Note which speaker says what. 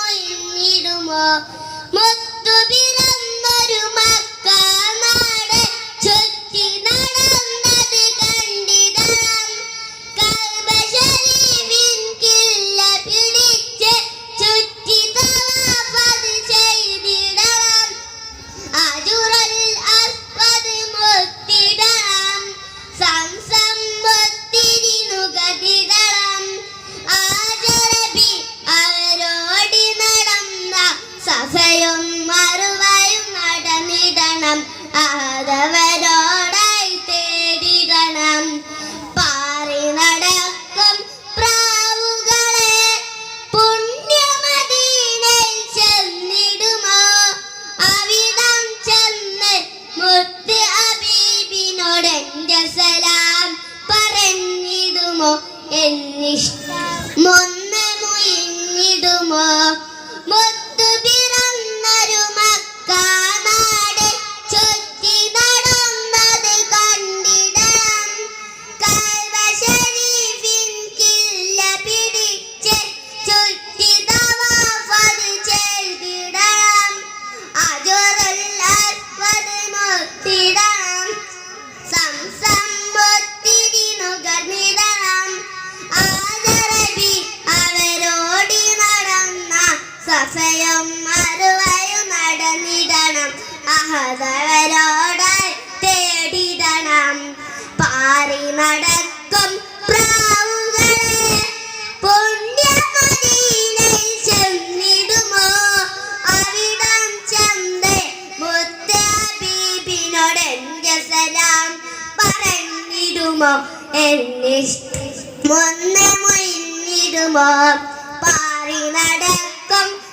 Speaker 1: മൊന്നെമൊയിന്നിടുമോ നടന്നിടണം തേടിടണം. പാറി പ്രാവുകളെ. പുണ്യമദീനയിൽ ചെന്നിടുമോ? അവിടം ചെന്ന് മുത്ത് സലാം പറഞ്ഞിടുമോ? എന്നിഷ്ടം സഫയും മറുവയും നടന്നിടണം. അഹതവരോടായി തേടിടണം. പാറി നടക്കും പുണ്യമദീനയിൽ ചെന്നിടുമോ? അവിടം സലാം എന്നിഷ്ടം മുന്നേ മുന്നിടുമോ പാറി നടക്കും